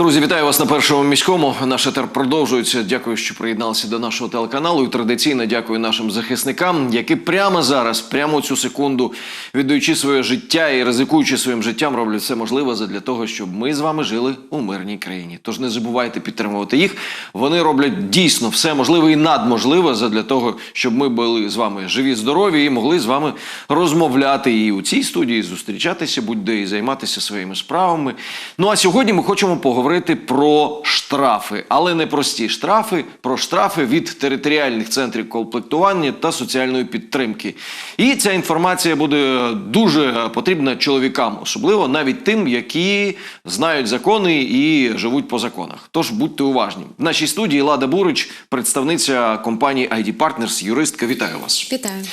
Друзі, вітаю вас на першому міському. Наш етер продовжується. Дякую, що приєдналися до нашого телеканалу. І традиційно дякую нашим захисникам, які прямо зараз, прямо цю секунду, віддаючи своє життя і ризикуючи своїм життям, роблять все можливе для того, щоб ми з вами жили у мирній країні. Тож не забувайте підтримувати їх. Вони роблять дійсно все можливе і надможливе для того, щоб ми були з вами живі, здорові і могли з вами розмовляти і у цій студії, зустрічатися, будь-де і займатися своїми справами. Ну а сьогодні ми хочемо поговорити про штрафи, але не прості штрафи, про штрафи від територіальних центрів комплектування та соціальної підтримки. І ця інформація буде дуже потрібна чоловікам, особливо навіть тим, які знають закони і живуть по законах. Тож будьте уважні. В нашій студії Лада Бурич, представниця компанії ID Partners, юристка. Вітаю вас. Вітаю.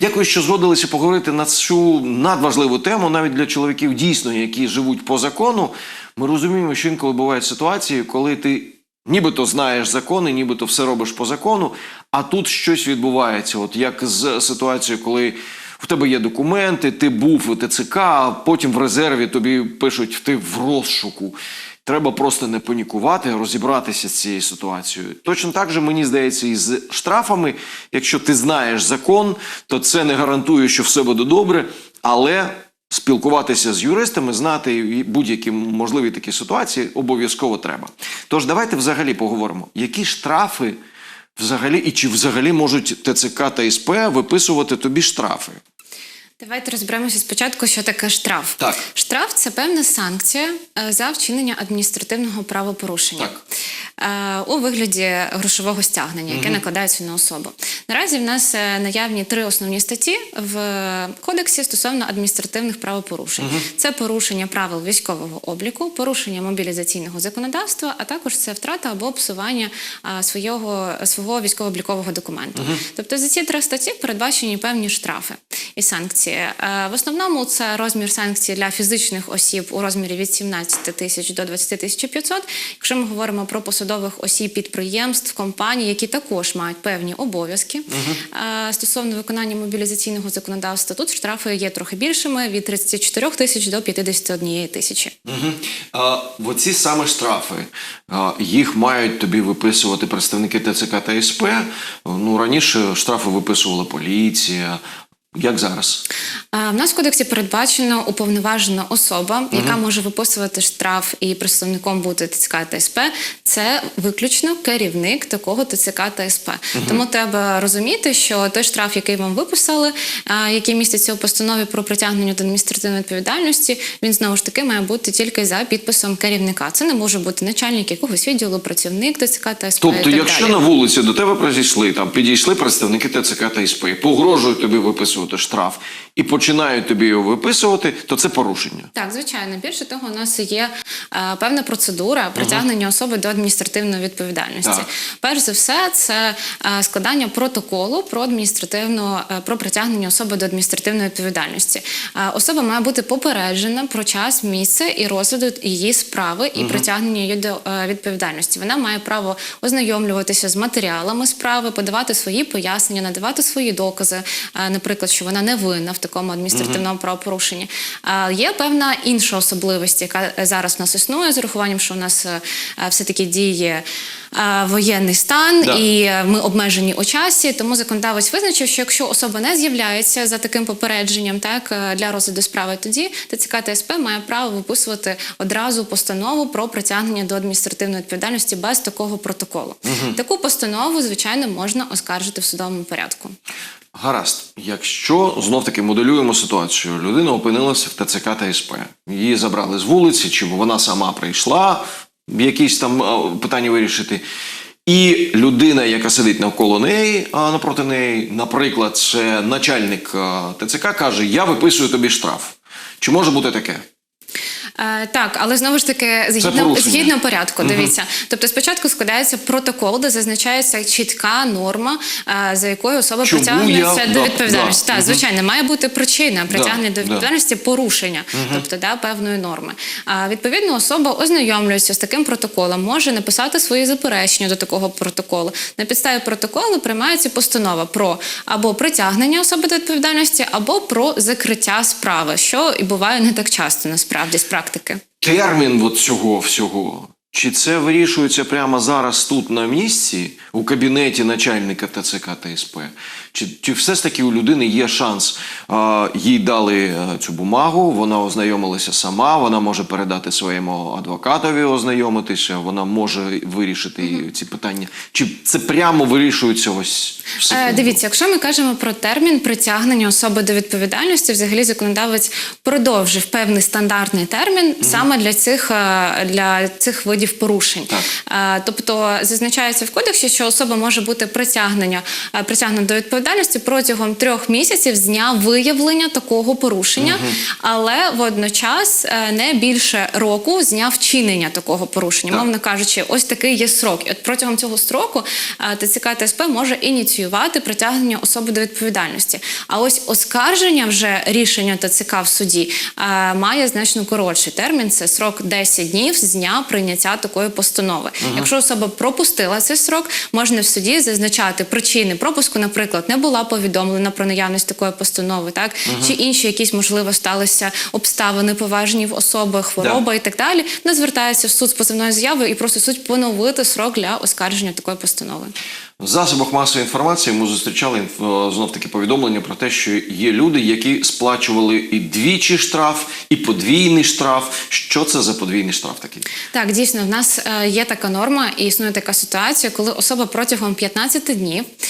Дякую, що згодилися поговорити на цю надважливу тему, навіть для чоловіків дійсно, які живуть по закону. Ми розуміємо, що інколи бувають ситуації, коли ти нібито знаєш закони, нібито все робиш по закону, а тут щось відбувається. От як з ситуацією, коли в тебе є документи, ти був у ТЦК, а потім в резерві тобі пишуть ти в розшуку. Треба просто не панікувати, розібратися з цією ситуацією. Точно так же мені здається, і з штрафами. Якщо ти знаєш закон, то це не гарантує, що все буде добре, але спілкуватися з юристами, знати будь-які можливі такі ситуації обов'язково треба. Тож давайте взагалі поговоримо, які штрафи взагалі і чи взагалі можуть ТЦК та СП виписувати тобі штрафи. Давайте розберемося спочатку, що таке штраф. Так. Штраф це певна санкція е, за вчинення адміністративного правопорушення Так. Е, у вигляді грошового стягнення, яке накладається на особу. Наразі в нас е, наявні три основні статті в кодексі стосовно адміністративних правопорушень. Це порушення правил військового обліку, порушення мобілізаційного законодавства, а також це втрата або псування свого, свого військово-облікового документу. Тобто за ці три статті передбачені певні штрафи і санкції. Е, В основному це розмір санкцій для фізичних осіб у розмірі від 17 тисяч до 20 тисяч 500. Якщо ми говоримо про посадових осіб підприємств, компаній, які також мають певні обов'язки е, стосовно виконання мобілізаційного законодавства, тут штрафи є трохи більшими від 34 тисяч до 51 тисячі. Угу. А, оці саме штрафи, їх мають тобі виписувати представники ТЦК та СП. Ну, раніше штрафи виписувала поліція. Як зараз? В нас в кодексі передбачено уповноважена особа, яка може виписувати штраф і представником бути ТЦК та СП. Це виключно керівник такого ТЦК та СП. Тому треба розуміти, що той штраф, який вам виписали, який міститься у постанові про притягнення до адміністративної відповідальності, він знову ж таки має бути тільки за підписом керівника. Це не може бути начальник якогось відділу, працівник ТЦК та СП. і Тобто, так якщо далі. на вулиці до тебе прийшли, там підійшли представники ТЦК та СП, погрожують тобі виписувати штраф і починають тобі його виписувати, то це порушення. Так, звичайно. Більше того, у нас є е, певна процедура притягнення особи до адміністративної відповідальності. Так. Перш за все, це е, складання протоколу про адміністративну е, про притягнення особи до адміністративної відповідальності. Е, особа має бути попереджена про час, місце і розгляду її справи і притягнення її до е, відповідальності. Вона має право ознайомлюватися з матеріалами справи, подавати свої пояснення, надавати свої докази, е, наприклад, що вона не винна в такому адміністративному правопорушенні. А Є певна інша особливість, яка зараз в нас існує, з урахуванням, що у нас е, е, все-таки діє е, воєнний стан Да. і е, ми обмежені у часі. Тому законодавець визначив, що якщо особа не з'являється за таким попередженням, так е, для розгляду справи, тоді ТЦК та СП має право виписувати одразу постанову про притягнення до адміністративної відповідальності без такого протоколу. Таку постанову, звичайно, можна оскаржити в судовому порядку. Гаразд, якщо знов таки моделюємо ситуацію, людина опинилася в ТЦК та СП. Її забрали з вулиці, чи вона сама прийшла якісь там питання вирішити. І людина, яка сидить навколо неї, а напроти неї, наприклад, це начальник ТЦК, каже: Я виписую тобі штраф. Чи може бути таке? Е, так, але знову ж таки згідно, згідно порядку, дивіться. Тобто спочатку складається протокол, де зазначається чітка норма, е, за якою особа Чому притягнеться я- до да, відповідальності. да, Так, мгм. звичайно, має бути причина притягнення Да, до да. відповідальності порушення, тобто да, певної норми. А відповідно, особа ознайомлюється з таким протоколом, може написати свої заперечення до такого протоколу. На підставі протоколу приймається постанова про або притягнення особи до відповідальності, або про закриття справи, що і буває не так часто насправді з практики. Термін от цього всього Чи це вирішується прямо зараз тут на місці, у кабінеті начальника ТЦК та СП? Чи, чи все ж таки у людини є шанс? А, їй дали е, цю бумагу, вона ознайомилася сама, вона може передати своєму адвокатові ознайомитися, вона може вирішити ці питання. Чи це прямо вирішується ось Е. Дивіться, якщо ми кажемо про термін притягнення особи до відповідальності, взагалі законодавець продовжив певний стандартний термін саме для цих, е, для цих видів порушень. Так. Е, Тобто зазначається в кодексі, що особа може бути притягнення е, притягнена до відповідальності протягом трьох місяців з дня виявлення такого порушення, але водночас е, не більше року з дня вчинення такого порушення. Так. Мовно кажучи, ось такий є срок. І от протягом цього строку е, ТЦК та СП може ініціювати притягнення особи до відповідальності. А ось оскарження вже рішення ТЦК в суді має значно коротший термін. Це срок 10 днів з дня прийняття такої постанови. Якщо особа пропустила цей срок, можна в суді зазначати причини пропуску, наприклад, не була повідомлена про наявність такої постанови, так чи інші якісь можливо сталися обставини поважні в особи, хвороба і так далі. Не звертається в суд з позивною заявою і просить суд поновити срок для оскарження такої постанови. В засобах масової інформації ми зустрічали знов таки повідомлення про те, що є люди, які сплачували і двічі штраф, і подвійний штраф. Що це за подвійний штраф такий? Так, дійсно, в нас е, є така норма і існує така ситуація, коли особа протягом 15 днів е,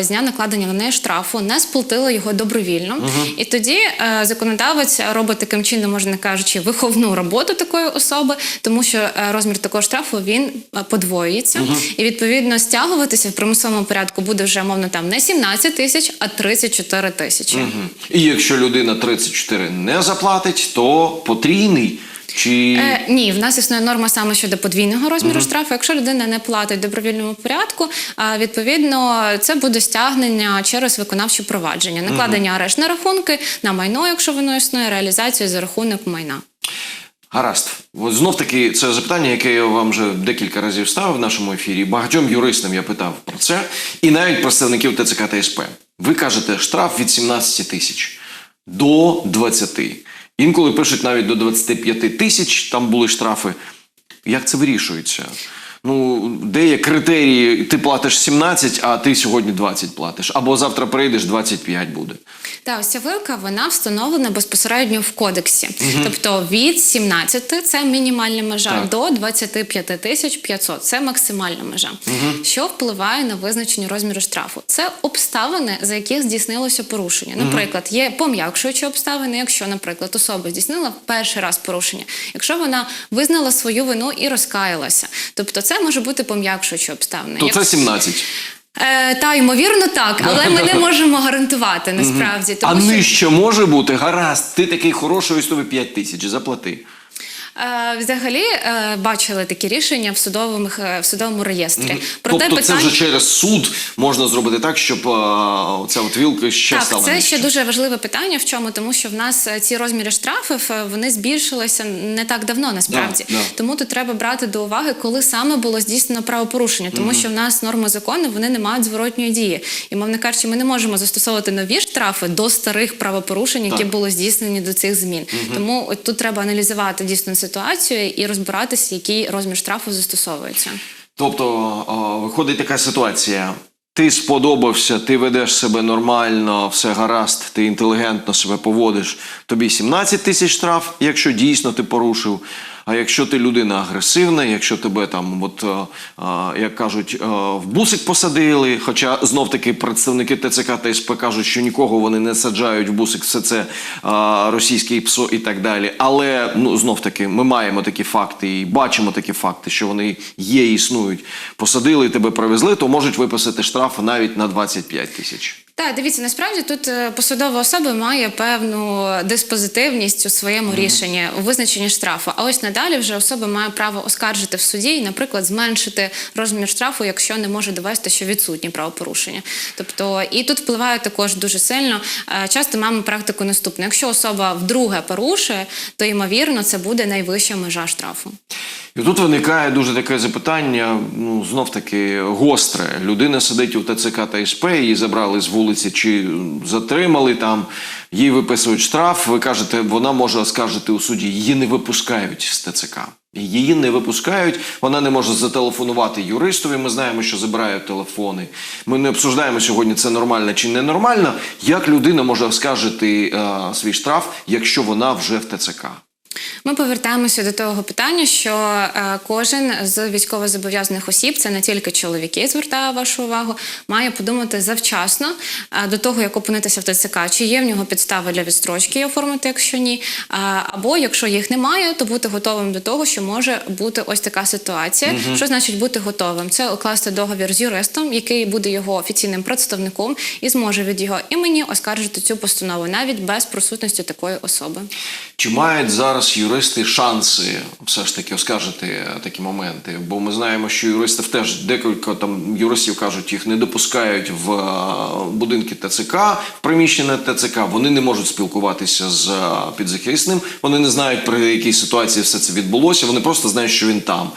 з дня накладення на неї штрафу не сплатила його добровільно. І тоді е, законодавець робить таким чином, можна кажучи, виховну роботу такої особи, тому що е, розмір такого штрафу він е, подвоюється. І відповідно стягуватися в примусовому порядку буде вже мовно там не 17 тисяч, а 34 тисячі. Мгм. І якщо людина 34 не заплатить, то потрійний чи Е, ні, в нас існує норма саме щодо подвійного розміру штрафу. Якщо людина не платить в добровільному порядку, відповідно це буде стягнення через виконавче провадження, накладення арешт на рахунки на майно, якщо воно існує, реалізацію за рахунок майна. Гаразд, От знов таки це запитання, яке я вам вже декілька разів ставив в нашому ефірі. Багатьом юристам я питав про це, і навіть представників ТЦК та СП. Ви кажете, штраф від 17 тисяч до 20. Інколи пишуть навіть до 25 тисяч, там були штрафи. Як це вирішується? Ну, де є критерії, ти платиш 17, а ти сьогодні 20 платиш. Або завтра прийдеш, 25 буде. Та ось ця вилка вона встановлена безпосередньо в кодексі. Тобто від 17 це мінімальна межа Так. до 25 тисяч 500 це максимальна межа. Що впливає на визначення розміру штрафу? Це обставини, за яких здійснилося порушення. Наприклад, є пом'якшуючі обставини, якщо, наприклад, особа здійснила перший раз порушення, якщо вона визнала свою вину і розкаялася, тобто це може бути пом'якшуючі обставини. То це 17. Е, та ймовірно так, але ми не можемо гарантувати насправді. А Тому що нижче може бути? Гаразд, ти такий хороший, ось тобі 5 тисяч, заплати. Е, Взагалі е, бачили такі рішення в судовому, в судовому реєстрі. тобто це вже через суд можна зробити так, щоб ця от вілка ще так, стала це нижче. ще дуже важливе питання. В чому? Тому що в нас е, ці розміри штрафів е, вони збільшилися не так давно, насправді. Да, да. Тому тут треба брати до уваги, коли саме було здійснено правопорушення, тому що в нас норми закону вони не мають зворотньої дії. І мовно кажучи, ми не можемо застосовувати нові штрафи до старих правопорушень, які Так. були здійснені до цих змін. Тому от тут треба аналізувати дійсно ситуацію і розбиратися, який розмір штрафу застосовується. Тобто виходить така ситуація. Ти сподобався, ти ведеш себе нормально, все гаразд, ти інтелігентно себе поводиш. Тобі 17 тисяч штраф, якщо дійсно ти порушив. А якщо ти людина агресивна, якщо тебе там, от, а, а, як кажуть, в бусик посадили, хоча знов таки представники ТЦК та СП кажуть, що нікого вони не саджають в бусик, все це російське ПСО і так далі. Але ну знов таки ми маємо такі факти і бачимо такі факти, що вони є, існують. Посадили, тебе привезли, то можуть виписати штраф навіть на 25 тисяч. Так, дивіться, насправді тут е, посадова особа має певну диспозитивність у своєму рішенні у визначенні штрафу. А ось надалі вже особа має право оскаржити в суді і, наприклад, зменшити розмір штрафу, якщо не може довести, що відсутні правопорушення. Тобто, і тут впливає також дуже сильно. е, Часто маємо практику наступну. Якщо особа вдруге порушує, то ймовірно це буде найвища межа штрафу. І тут виникає дуже таке запитання, ну знов таки гостре. Людина сидить у ТЦК та СП, її забрали з вулиці чи затримали там, їй виписують штраф. Ви кажете, вона може оскаржити у суді, її не випускають з ТЦК. Її не випускають, вона не може зателефонувати юристові. Ми знаємо, що забирають телефони. Ми не обсуждаємо сьогодні, це нормально чи ненормально. Як людина може оскаржити е, свій штраф, якщо вона вже в ТЦК? Ми повертаємося до того питання, що е, кожен з військовозобов'язаних осіб, це не тільки чоловіки, звертаю вашу увагу, має подумати завчасно е, до того, як опинитися в ТЦК, чи є в нього підстави для відстрочки і оформити, якщо ні. Е, або якщо їх немає, то бути готовим до того, що може бути ось така ситуація. Що значить бути готовим? Це укласти договір з юристом, який буде його офіційним представником, і зможе від його імені оскаржити цю постанову навіть без присутності такої особи. Чи мають зараз юристи шанси все ж таки оскаржити такі моменти? Бо ми знаємо, що юристів теж декілька там юристів кажуть, їх не допускають в е, будинки ТЦК, в приміщення ТЦК. Вони не можуть спілкуватися з е, підзахисним. Вони не знають при якій ситуації все це відбулося. Вони просто знають, що він там.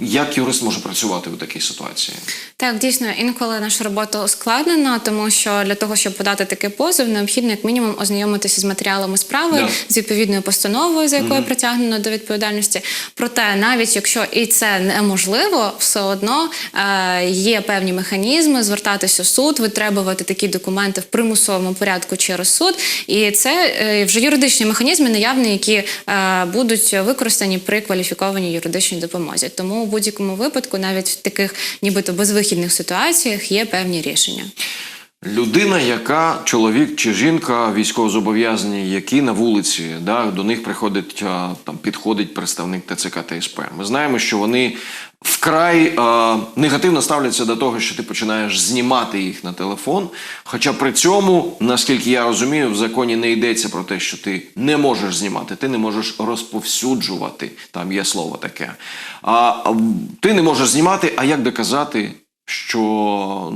Як юрист може працювати у такій ситуації? Так, дійсно, інколи наша робота ускладнена, тому що для того, щоб подати такий позов, необхідно як мінімум ознайомитися з матеріалами справи, Да. з відповідною постановою, за якою притягнено до відповідальності. Проте, навіть якщо і це неможливо, все одно е, є певні механізми звертатися в суд, витребувати такі документи в примусовому порядку через суд. І це е, вже юридичні механізми наявні, які е, будуть використані при кваліфікованій юридичній допомозі. Тому у будь-якому випадку, навіть в таких нібито безвихідних ситуаціях, є певні рішення. Людина, яка чоловік чи жінка військовозобов'язані, які на вулиці, да, до них приходить там підходить представник ТЦК та. Ми знаємо, що вони вкрай а, негативно ставляться до того, що ти починаєш знімати їх на телефон. Хоча при цьому, наскільки я розумію, в законі не йдеться про те, що ти не можеш знімати, ти не можеш розповсюджувати. Там є слово таке. А, ти не можеш знімати, а як доказати? Що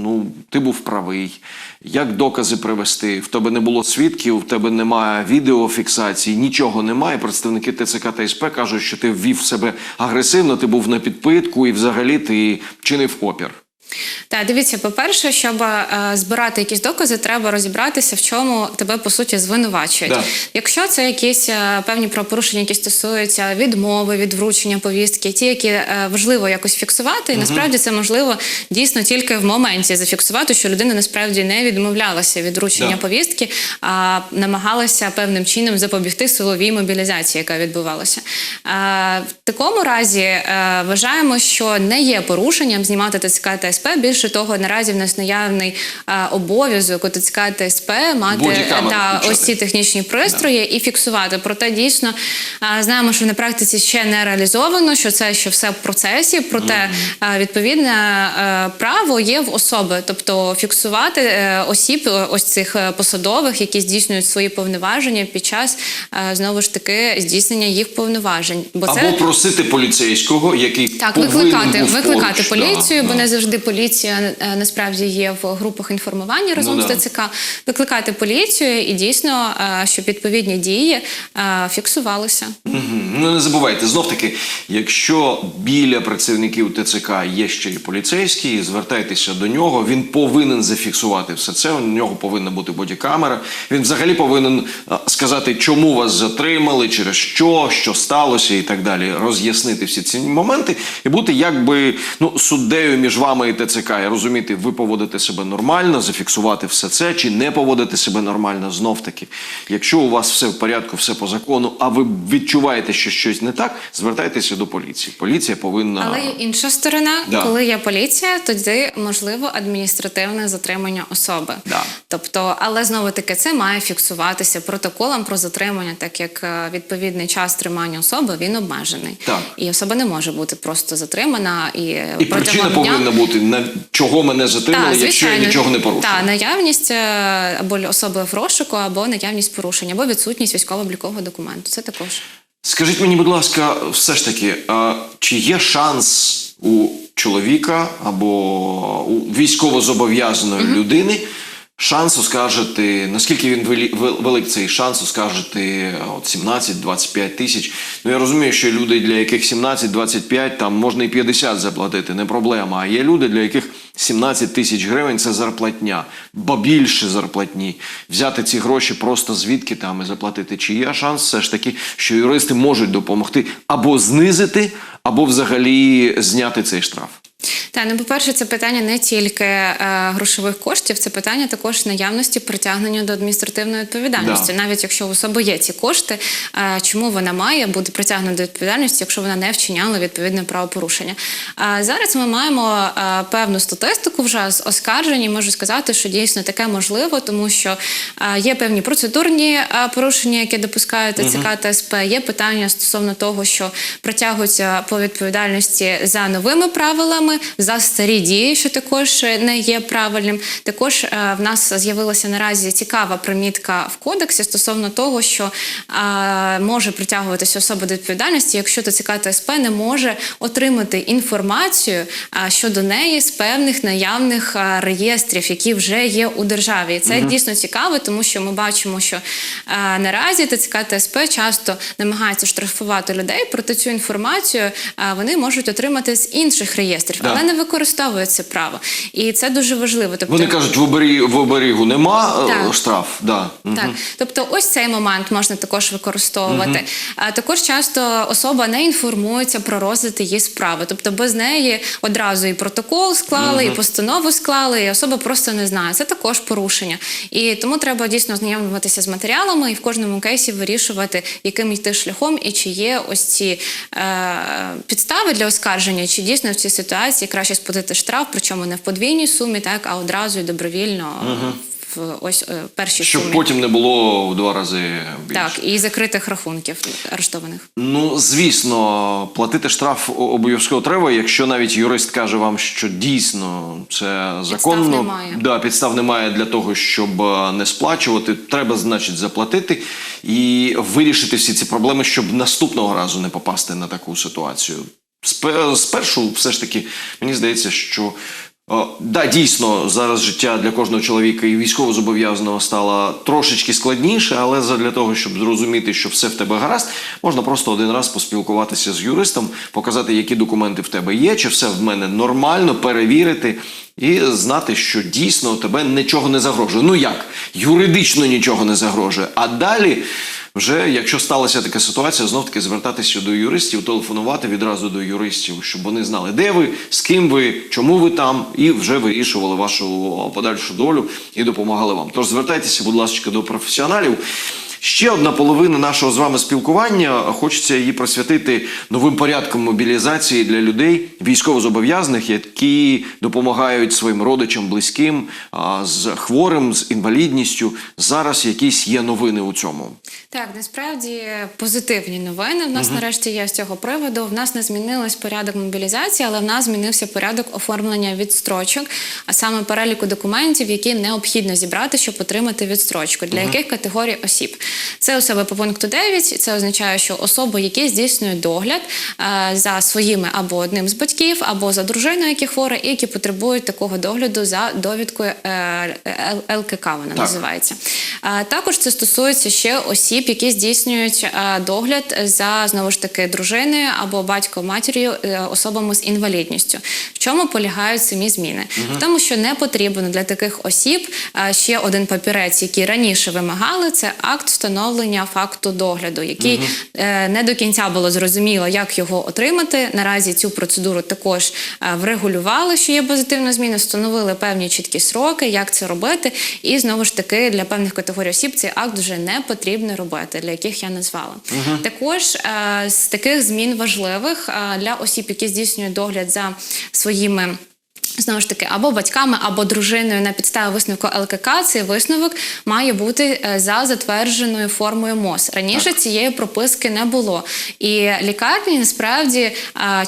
ну ти був правий. Як докази привести? В тебе не було свідків, в тебе немає відеофіксації, нічого немає. Представники ТЦК та СП кажуть, що ти ввів себе агресивно, ти був на підпитку і взагалі ти чинив опір. Так, дивіться, по-перше, щоб е, збирати якісь докази, треба розібратися, в чому тебе по суті звинувачують. Да. Якщо це якісь е, певні правопорушення, які стосуються відмови від вручення повістки, ті, які е, важливо якось фіксувати, і насправді це можливо дійсно тільки в моменті зафіксувати, що людина насправді не відмовлялася від вручення Да. повістки, а намагалася певним чином запобігти силовій мобілізації, яка відбувалася. Е, В такому разі е, вважаємо, що не є порушенням знімати ТЦК та СП. Більше того, наразі в нас наявний обов'язок у ТЦК та СП мати та ось ці технічні пристрої і фіксувати. Проте дійсно знаємо, що на практиці ще не реалізовано, що це ще все в процесі. Проте е, відповідне право є в особи, тобто фіксувати е, осіб, ось цих е, посадових, які здійснюють свої повноваження під час знову ж таки здійснення їх повноважень. Бо Або це просити поліцейського, який так, викликати, викликати поліцію, да, бо да. не завжди поліція е, насправді є в групах інформування разом Ну, з ТЦК. Викликати поліцію і дійсно, е, щоб відповідні дії е, фіксувалися. Мгм. Ну не забувайте, знов таки, якщо біля працівників ТЦК є ще й поліцейський, звертайтеся до нього. Він повинен зафіксувати все це. У нього повинна бути бодікамера. Він взагалі повинен сказати, чому вас затримали, через що, що сталося, і так далі. Роз'яснити всі ці моменти і бути якби ну суддею між вами і ТЦК. І розуміти, ви поводите себе нормально, зафіксувати все це, чи не поводите себе нормально. Знов таки, якщо у вас все в порядку, все по закону, а ви відчуваєте, що щось не так, звертайтеся до поліції. Поліція повинна Але є інша сторона, Да. коли є поліція, тоді можливо адміністративне затримання особи. Да. Тобто, але знову таки це має фіксуватися протоколом про затримання, так як е, відповідний час тримання особи він обмежений. Так. І особа не може бути просто затримана і, і причина дня. повинна бути на чого мене затримали, якщо я нічого не порушую. Так, наявність е, або особи в розшуку, або наявність порушення, або відсутність військово-облікового документу. Це також. Скажіть мені, будь ласка, все ж таки, а, чи є шанс у чоловіка або у військовозобов'язаної людини шанс оскаржити, наскільки він велик цей шанс оскаржити от 17-25 тисяч? Ну я розумію, що люди, для яких 17-25, там можна і 50 заплатити, не проблема. А є люди, для яких 17 тисяч гривень це зарплатня, бо більше зарплатні. Взяти ці гроші просто звідки там і заплатити. Чи є шанс все ж таки, що юристи можуть допомогти або знизити, або взагалі зняти цей штраф? Та ну, по-перше, це питання не тільки е, грошових коштів, це питання також наявності притягнення до адміністративної відповідальності. Да. Навіть якщо у особи є ці кошти, е, чому вона має бути притягнена до відповідальності, якщо вона не вчиняла відповідне правопорушення? Е, зараз ми маємо е, певну статистику вже з оскаржень. і Можу сказати, що дійсно таке можливо, тому що е, є певні процедурні е, порушення, які допускають ТЦК та СП. Є питання стосовно того, що притягуються по відповідальності за новими правилами, за старі дії, що також не є правильним. Також е, в нас з'явилася наразі цікава примітка в кодексі стосовно того, що е, може притягуватися особа до відповідальності, якщо ТЦК та СП не може отримати інформацію е, щодо неї з певних наявних е, реєстрів, які вже є у державі. І це дійсно цікаво, тому що ми бачимо, що е, наразі ТЦК та СП часто намагаються штрафувати людей, проте цю інформацію е, вони можуть отримати з інших реєстрів, Да. але не використовують це право. І це дуже важливо. Тобто, Вони кажуть, в оберіг, в оберігу нема е, Так. штраф. Да. Так, тобто ось цей момент можна також використовувати. А також часто особа не інформується про розгляд її справи. Тобто без неї одразу і протокол склали, і постанову склали, і особа просто не знає. Це також порушення. І тому треба дійсно ознайомлюватися з матеріалами і в кожному кейсі вирішувати, яким йти шляхом, і чи є ось ці е, підстави для оскарження, чи дійсно в цій ситуації краще сплатити штраф, причому не в подвійній сумі, так а одразу і добровільно. В ось е, першій Щоб сумі. потім не було в два рази більше. Так, і закритих рахунків арештованих. Ну, звісно, платити штраф обов'язково треба, якщо навіть юрист каже вам, що дійсно це законно. немає. Да, підстав немає для того, щоб е, не сплачувати. Треба, значить, заплатити і вирішити всі ці проблеми, щоб наступного разу не попасти на таку ситуацію. Спе- Спершу, все ж таки, мені здається, що. О, да, дійсно, зараз життя для кожного чоловіка і військовозобов'язаного стало трошечки складніше, але для того, щоб зрозуміти, що все в тебе гаразд, можна просто один раз поспілкуватися з юристом, показати, які документи в тебе є, чи все в мене нормально, перевірити і знати, що дійсно тебе нічого не загрожує. Ну як? Юридично нічого не загрожує. А далі. Вже, якщо сталася така ситуація, знов таки звертатися до юристів, телефонувати відразу до юристів, щоб вони знали, де ви, з ким ви, чому ви там, і вже вирішували вашу подальшу долю і допомагали вам. Тож звертайтеся, будь ласка, до професіоналів. Ще одна половина нашого з вами спілкування. Хочеться її присвятити новим порядкам мобілізації для людей, військовозобов'язаних, які допомагають своїм родичам, близьким, з хворим, з інвалідністю. Зараз якісь є новини у цьому. Так, насправді позитивні новини. В нас нарешті є з цього приводу. В нас не змінилось порядок мобілізації, але в нас змінився порядок оформлення відстрочок, а саме переліку документів, які необхідно зібрати, щоб отримати відстрочку. Для яких категорій осіб? Це особи по пункту 9. Це означає, що особи, які здійснюють догляд е, за своїми або одним з батьків, або за дружиною, які хворі, і які потребують такого догляду за довідкою е, ЛКК. Вона Так. називається. Також це стосується ще осіб, які здійснюють догляд за знову ж таки дружиною або батьком матір'ю е, особами з інвалідністю. В чому полягають самі зміни? В тому, що не потрібно для таких осіб ще один папірець, який раніше вимагали, це акт встановлення факту догляду, який е, не до кінця було зрозуміло, як його отримати. Наразі цю процедуру також е, врегулювали, що є позитивна зміна, встановили певні чіткі сроки, як це робити. І знову ж таки для певних категорій осіб цей акт вже не потрібно робити, для яких я назвала. Також е, з таких змін важливих е, для осіб, які здійснюють догляд за своїми. Знову ж таки, або батьками, або дружиною на підставі висновку ЛКК цей висновок має бути е, за затвердженою формою МОЗ. Раніше цієї прописки не було. І лікарні насправді е,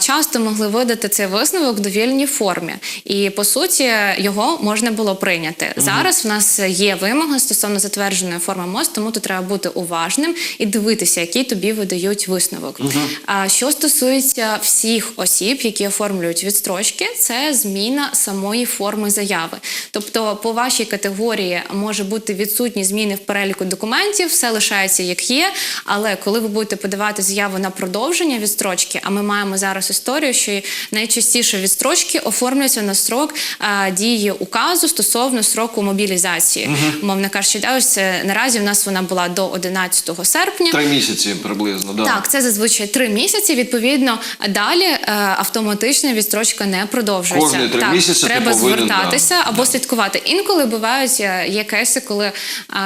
часто могли видати цей висновок в довільній формі. І по суті його можна було прийняти. Зараз в нас є вимоги стосовно затвердженої форми МОЗ, тому тут треба бути уважним і дивитися, який тобі видають висновок. А що стосується всіх осіб, які оформлюють відстрочки, це зміни зміна самої форми заяви. Тобто, по вашій категорії може бути відсутні зміни в переліку документів, все лишається як є. Але коли ви будете подавати заяву на продовження відстрочки, а ми маємо зараз історію, що найчастіше відстрочки оформлюються на строк а, дії указу стосовно строку мобілізації. Мовно кажучи, да, ось наразі в нас вона була до 11 серпня. Три місяці приблизно. Да. Так, це зазвичай три місяці. Відповідно, далі е, автоматично відстрочка не продовжується. Кожні три так, місяці ти треба повинен, звертатися да. або слідкувати. Інколи бувають е, є кейси, коли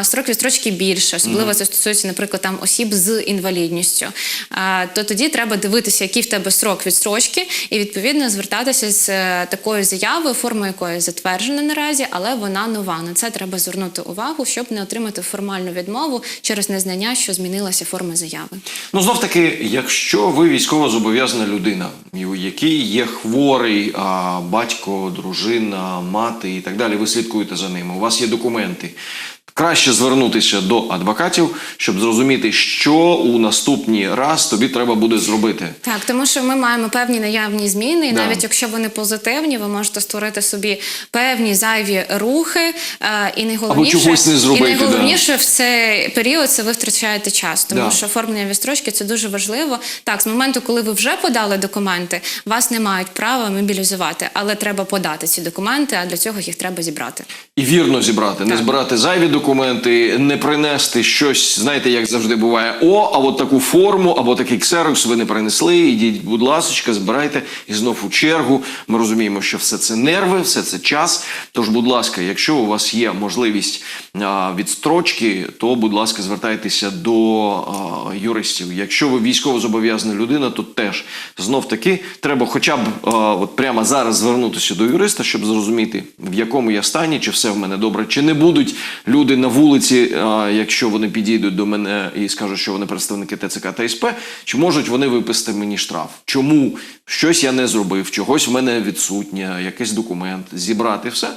е, строк відстрочки більше, особливо це стосується, наприклад, там осіб з інвалідністю. Е, то тоді треба дивитися, який в тебе срок відстрочки, і відповідно звертатися з е, такою заявою, форма якої затверджена наразі, але вона нова. На це треба звернути увагу, щоб не отримати формальну відмову через незнання, що змінилася форма заяви. Ну знов таки, якщо ви військово зобов'язана людина, у якій є хворий а, батько, дружина, мати і так далі, ви слідкуєте за ними, у вас є документи. Краще звернутися до адвокатів, щоб зрозуміти, що у наступний раз тобі треба буде зробити. Так, тому що ми маємо певні наявні зміни, і Да. навіть якщо вони позитивні, ви можете створити собі певні зайві рухи. Е, і найголовніше, чогось не зробити, і найголовніше в цей період це ви втрачаєте час, тому Да. що оформлення відстрочки це дуже важливо. Так, з моменту, коли ви вже подали документи, вас не мають права мобілізувати, але треба подати ці документи, а для цього їх треба зібрати. І вірно зібрати, не збирати зайві документи, не принести щось, знаєте, як завжди буває. О, а от таку форму або такий ксерокс ви не принесли. Ідіть, будь ласочка, збирайте і знов у чергу. Ми розуміємо, що все це нерви, все це час. Тож, будь ласка, якщо у вас є можливість відстрочки, то будь ласка, звертайтеся до юристів. Якщо ви військово зобов'язана людина, то теж знов таки треба хоча б от прямо зараз звернутися до юриста, щоб зрозуміти, в якому я стані, чи все в мене добре, чи не будуть люди на вулиці, якщо вони підійдуть до мене і скажуть, що вони представники ТЦК та СП, чи можуть вони виписати мені штраф? Чому щось я не зробив, чогось в мене відсутнє, якийсь документ, зібрати все.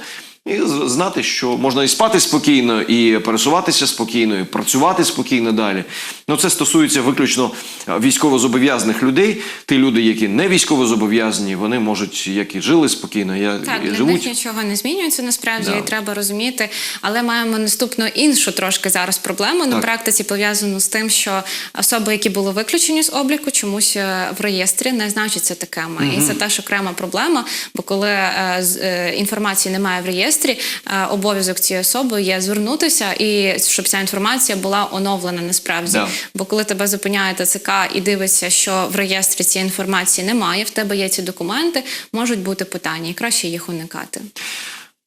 І знати, що можна і спати спокійно, і пересуватися спокійно, і працювати спокійно далі. Ну це стосується виключно військовозобов'язаних людей. Ті люди, які не військовозобов'язані, вони можуть, як і жили спокійно, я Так, і для живуть. них нічого не змінюється насправді, Да. і треба розуміти. Але маємо наступну іншу трошки зараз проблему на практиці, пов'язану з тим, що особи, які були виключені з обліку, чомусь е, в реєстрі не значаться такими. І це теж окрема проблема. Бо коли е, е, інформації немає в реєстрі, е, обов'язок цієї особи є звернутися і щоб ця інформація була оновлена насправді. Да. Бо коли тебе зупиняє ТЦК і дивиться, що в реєстрі цієї інформації немає, в тебе є ці документи, можуть бути питання, і краще їх уникати.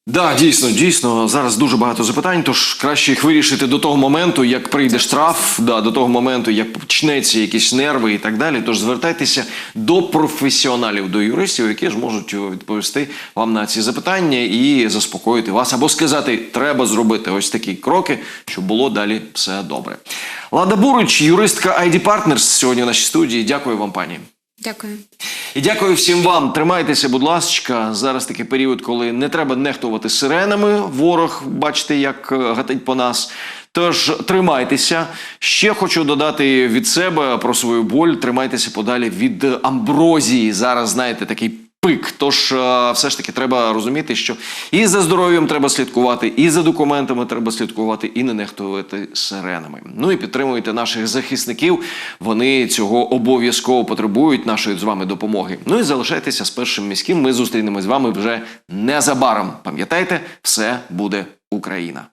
Да, дійсно, дійсно. Зараз дуже багато запитань, тож краще їх вирішити до того моменту, як прийде штраф, да, до того моменту, як почнеться якісь нерви і так далі. Тож звертайтеся до професіоналів, до юристів, які ж можуть відповісти вам на ці запитання і заспокоїти вас, або сказати, треба зробити ось такі кроки, щоб було далі все добре. Лада Бурич, юристка ID Partners, сьогодні в нашій студії. Дякую вам, пані. Дякую. І дякую всім вам. Тримайтеся, будь ласка. Зараз такий період, коли не треба нехтувати сиренами. Ворог, бачите, як е, гатить по нас. Тож тримайтеся. Ще хочу додати від себе про свою боль. Тримайтеся подалі від амброзії. Зараз знаєте такий. Пик, тож е, все ж таки треба розуміти, що і за здоров'ям треба слідкувати, і за документами треба слідкувати, і не нехтувати сиренами. Ну і підтримуйте наших захисників. Вони цього обов'язково потребують нашої з вами допомоги. Ну і залишайтеся з першим міським. Ми зустрінемось з вами вже незабаром. Пам'ятайте, все буде Україна.